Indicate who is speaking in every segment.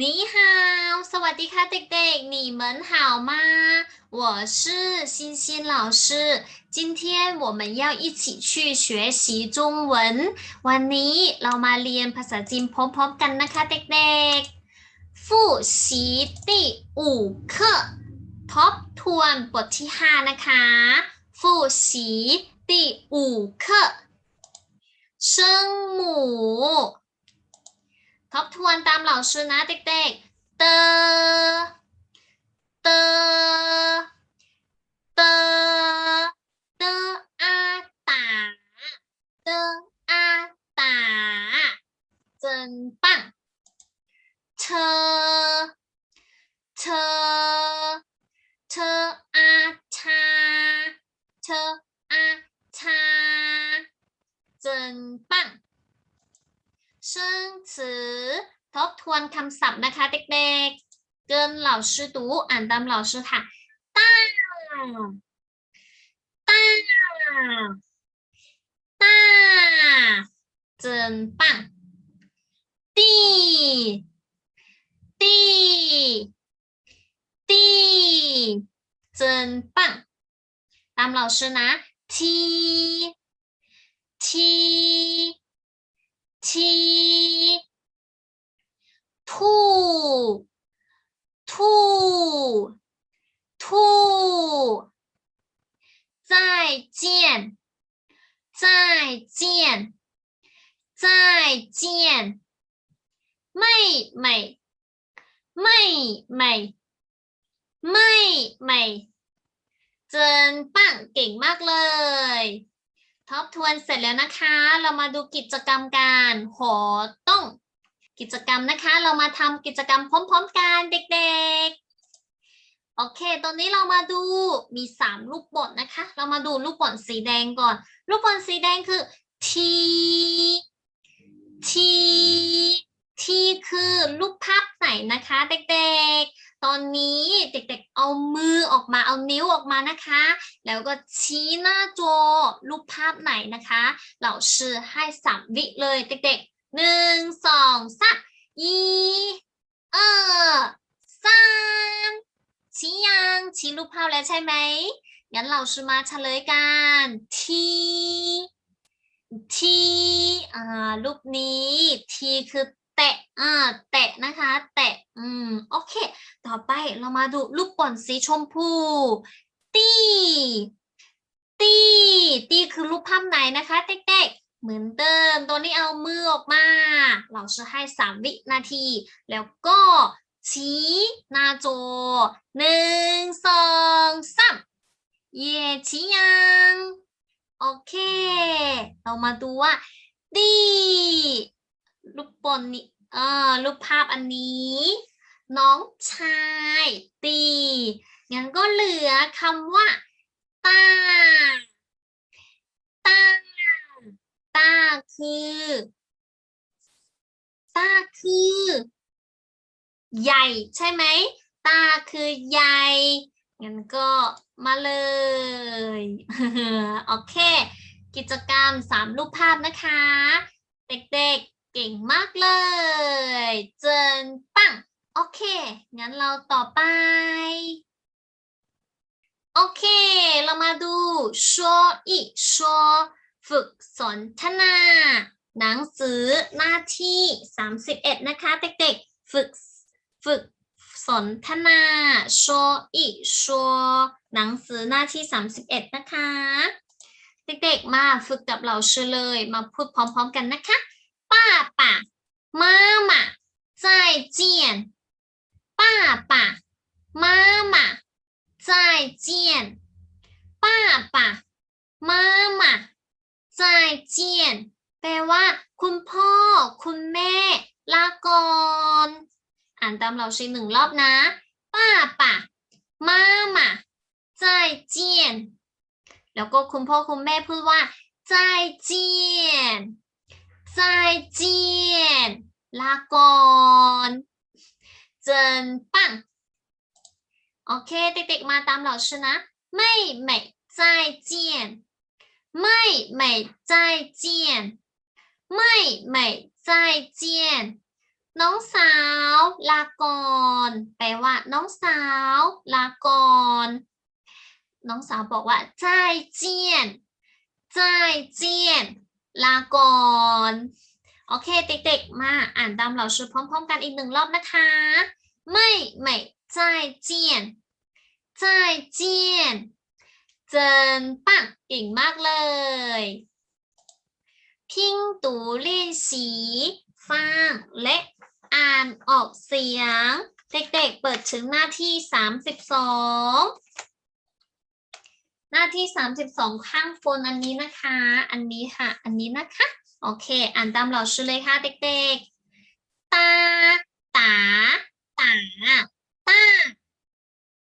Speaker 1: 你好，สวัสดีค่ะเด็กๆ，你们好吗？我是欣欣老师，今天我们要一起去学习中文。วันนี้เรามาเรียนภาษาจีนพร้อมๆกันนะคะเด็กๆ复习第五课ทบทวนบทที่ห้านะคะ复习第五课声母 ทบทวนตามเหล่าชื่อนะเด็กๆเตอเตอเตอเสือ ทบทวนคำศัพท์นะคะเด็กๆ เกินเหล่าชื่อตูอ่านตามเหล่าชื่อค่ะต้าต้าต้าเจินปังตีตีตีเจินปังตามเหล่าชื่อนะทีทีที 兔兔兔再见再见再见妹妹妹妹妹妹เจินปังเก่งมากเลย ทบทวนเสร็จแล้วนะคะ เรามาดูกิจกรรมการหอต้อง กิจกรรมนะคะ เรามาทำกิจกรรมพร้อมๆกันเด็กๆ โอเค ตอนนี้เรามาดูมีสามลูกบอลนะคะ เรามาดูลูกบอลสีแดงก่อน ลูกบอลสีแดงคือทีทีทีคือรูปภาพไหนนะคะ เด็กๆ ตอนนี้เด็กๆ เอามือออกมาเอานิ้วออกมานะคะ แล้วก็ชี้หน้าจอรูปภาพไหนนะคะเหล่าชื่อให้สามวิเลยเด็กๆหนึ่ง 一二三ชี้ยังชี้รูปภาพแล้วใช่ไหมงั้นเราชื่อมาเฉลยกันทีทีอ่ารูปนี้ทีคือแตะอ่าแตะนะคะ แตะอืมโอเค ต่อไปเรามาดูลูกบอลสีชมพู ตีตีตีคือรูปภาพไหนนะคะเด็กๆ เหมือนเดิมตัวนี้เอามือออกมา เราจะให้สามวินาที แล้วก็ชี้หน้าจอหนึ่งสองสามเย่ชี้ยังโอเค เรามาดูว่าดีรูปบอลนี้เออรูปภาพอันนี้ น้องชายตีงั้นก็เหลือคำว่าตาตา ตาคือ ตาคือ ใหญ่ใช่ไหม ตาคือใหญ่ งั้นก็มาเลย โอเค กิจกรรมสามรูปภาพนะคะ เด็กๆ เก่งมากเลย เจินปัง โอเค งั้นเราต่อไป โอเค เรามาดู说一说 ฝึกสนทนา หนังสือหน้าที่ 31 นะคะ เด็กๆ ฝึก ฝึกสนทนา说一说หนังสือหน้าที่ 31 นะคะ เด็กๆ มาฝึกกับเราชื่อเลย มาพูดพร้อมๆกันนะคะ ป้าป่ามามา再见ป้าป่ามามา再见ป้าป่า จ่าเจียน แปลว่า คุณพ่อ คุณแม่ ลาก่อน อ่านตามเราชิหนึ่งรอบนะป้าป่ะมาม่าจ่าเจียน แล้วก็คุณพ่อคุณแม่พูดว่าจ่าเจียนจ่าเจียน ลาก่อนเจนปังโอเคเด็กๆมาตามเราชินะไม่ไม่再见 ไม่ไม่再见ไม่ไม่再见น้องสาวลาก่อนแปลว่า น้องสาวลาก่อนน้องสาวบอกว่า再见，再见ลาก่อนโอเคเด็กๆมาอ่านตามเหล่าชุดพร้อม ๆ กันอีกหนึ่งรอบนะคะ ไม่ไม่再见，再见 เจินปังเก่งมากเลยพิงตูเล่นสีฟังและอ่านออกเสียง เด็กๆเปิดถึงหน้าที่ 32 หน้าที่ 32 ข้างโฟนอันนี้นะคะ อันนี้ค่ะ อันนี้นะคะ โอเค อ่านตามเราชื่อเลยค่ะเด็กๆตาตาตาตา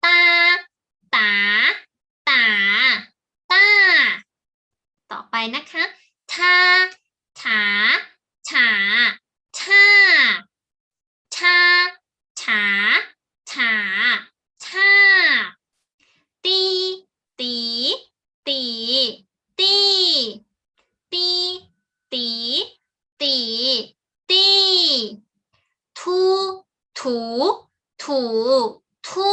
Speaker 1: ตา ตา ตา ตา ต่อ ไปนะคะทาถาถาท่าชาถาถาท่าตีตีตีตีตีตีตีตีทูถูถูทู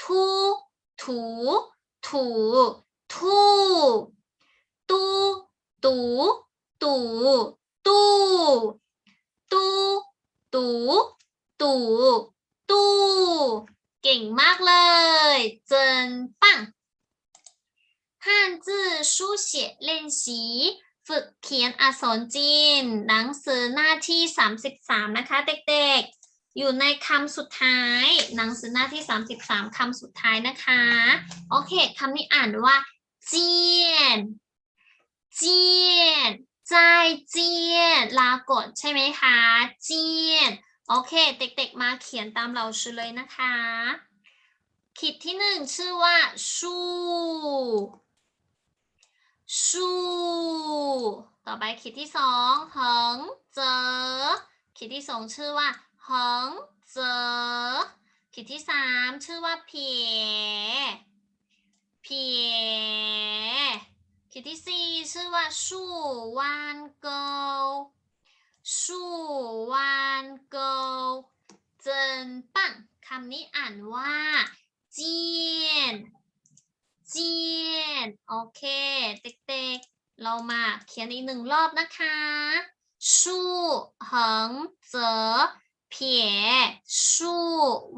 Speaker 1: ทูถูถูทู ตู้ตู่ตู่ตู้ตู้ตู่ตู่ตู้เก่งมากเลย真棒汉字书写练习ฝึกเขียนอักษรจีน หนังสือหน้าที่ 33 นะคะ เด็กๆ อยู่ในคำสุดท้าย หนังสือหน้าที่ 33 คำสุดท้ายนะคะ โอเคคำนี้อ่านว่า เจียน เจียนใจเจียนลากดใช่ไหมคะ เจียน โอเค เด็กๆ มาเขียนตามเราชื่อเลยนะคะ ขีดที่หนึ่งชื่อว่าชูชูต่อไปขีดที่สองเหิงเจอขีดที่สองชื่อว่าเหิงเจอขีดที่สามชื่อว่าเพียเพีย ขีดที่สี่ชื่อว่าชูวานเกาชูวานเกาเจินปังคำนี้อ่านว่าเจียนเจียนโอเค เด็กๆ เรามาเขียนอีกหนึ่งรอบนะคะชูเหิงเจอเพียชู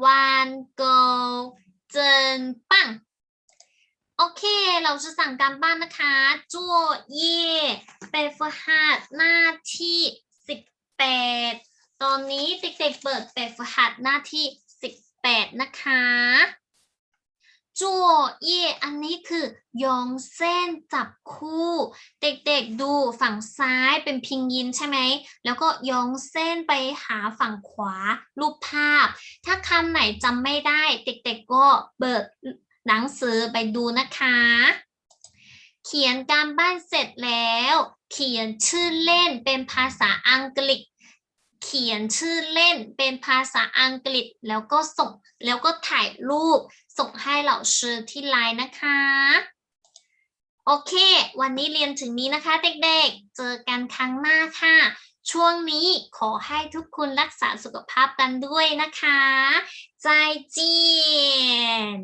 Speaker 1: วานเกาเจินปัง โอเค เราจะสั่งการบ้านนะคะจั่วเย่เป็นฝึกหัดหน้าที่18ตอนนี้เด็กๆเปิดแบบฝึกหัดหน้าที่18นะคะจั่วเย่อันนี้คือโยงเส้นจับคู่ เด็กๆดูฝั่งซ้ายเป็นพิงยินใช่ไหม แล้วก็โยงเส้นไปหาฝั่งขวารูปภาพ ถ้าคำไหนจำไม่ได้ เด็กๆก็เปิด หนังสือไปดูนะคะ เขียนการบ้านเสร็จแล้ว เขียนชื่อเล่นเป็นภาษาอังกฤษ เขียนชื่อเล่นเป็นภาษาอังกฤษแล้วก็ส่งแล้วก็ถ่ายรูป ส่งให้เหล่าชื่อที่ไลน์นะคะ โอเค วันนี้เรียนถึงนี้นะคะเด็กๆ เจอกันครั้งหน้าค่ะช่วงนี้ขอให้ทุกคนรักษาสุขภาพกันด้วยนะคะ ใจเจียน